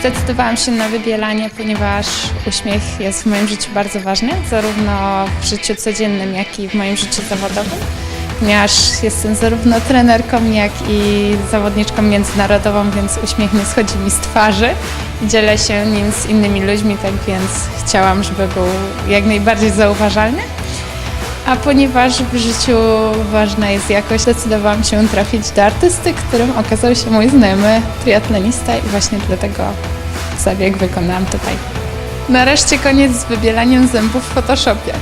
Zdecydowałam się na wybielanie, ponieważ uśmiech jest w moim życiu bardzo ważny, zarówno w życiu codziennym, jak i w moim życiu zawodowym. Ponieważ jestem zarówno trenerką, jak i zawodniczką międzynarodową, więc uśmiech nie schodzi mi z twarzy. Dzielę się nim z innymi ludźmi, tak więc chciałam, żeby był jak najbardziej zauważalny. A ponieważ w życiu ważna jest jakość, zdecydowałam się trafić do artysty, którym okazał się mój znajomy triatlonista i właśnie dlatego zabieg wykonałam tutaj. Nareszcie koniec z wybielaniem zębów w Photoshopie.